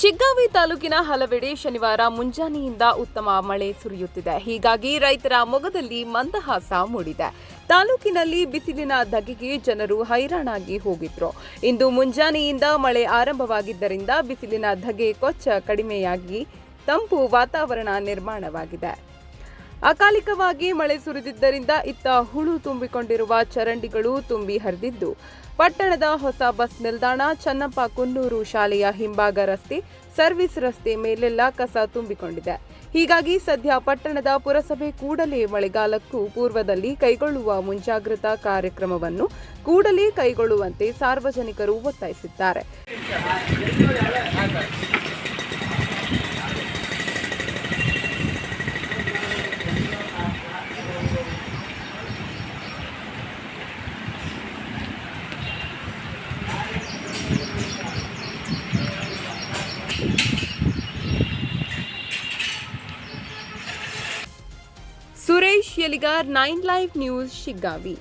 ಶಿಗ್ಗಾವಿ ತಾಲೂಕಿನ ಹಲವೆಡೆ ಶನಿವಾರ ಮುಂಜಾನೆಯಿಂದ ಉತ್ತಮ ಮಳೆ ಸುರಿಯುತ್ತಿದೆ. ಹೀಗಾಗಿ ರೈತರ ಮೊಗದಲ್ಲಿ ಮಂದಹಾಸ ಮೂಡಿದೆ. ತಾಲೂಕಿನಲ್ಲಿ ಬಿಸಿಲಿನ ಧಗೆಗೆ ಜನರು ಹೈರಾಣಾಗಿ ಹೋಗಿದ್ರು. ಇಂದು ಮುಂಜಾನೆಯಿಂದ ಮಳೆ ಆರಂಭವಾಗಿದ್ದರಿಂದ ಬಿಸಿಲಿನ ಧಗೆ ಕೊಚ್ಚ ಕಡಿಮೆಯಾಗಿ ತಂಪು ವಾತಾವರಣ ನಿರ್ಮಾಣವಾಗಿದೆ. ಅಕಾಲಿಕವಾಗಿ ಮಳೆ ಸುರಿದಿದ್ದರಿಂದ ಇತ್ತ ಹುಳು ತುಂಬಿಕೊಂಡಿರುವ ಚರಂಡಿಗಳು ತುಂಬಿ ಹರಿದಿದ್ದು. ಪಟ್ಟಣದ ಹೊಸ ಬಸ್ ನಿಲ್ದಾಣ ಚನ್ನಪ್ಪ ಕುನ್ನೂರು ಶಾಲೆಯ ಹಿಂಭಾಗ ರಸ್ತೆ, ಸರ್ವಿಸ್ ರಸ್ತೆ ಮೇಲೆಲ್ಲ ಕಸ ತುಂಬಿಕೊಂಡಿದೆ. ಹೀಗಾಗಿ ಸದ್ಯ ಪಟ್ಟಣದ ಪುರಸಭೆ ಕೂಡಲೇ ಮಳೆಗಾಲಕ್ಕೂ ಪೂರ್ವದಲ್ಲಿ ಕೈಗೊಳ್ಳುವ ಮುಂಜಾಗ್ರತಾ ಕಾರ್ಯಕ್ರಮವನ್ನು ಕೂಡಲೇ ಕೈಗೊಳ್ಳುವಂತೆ ಸಾರ್ವಜನಿಕರು ಒತ್ತಾಯಿಸಿದ್ದಾರೆ. Suresh Yaligar nine live news Shiggavi.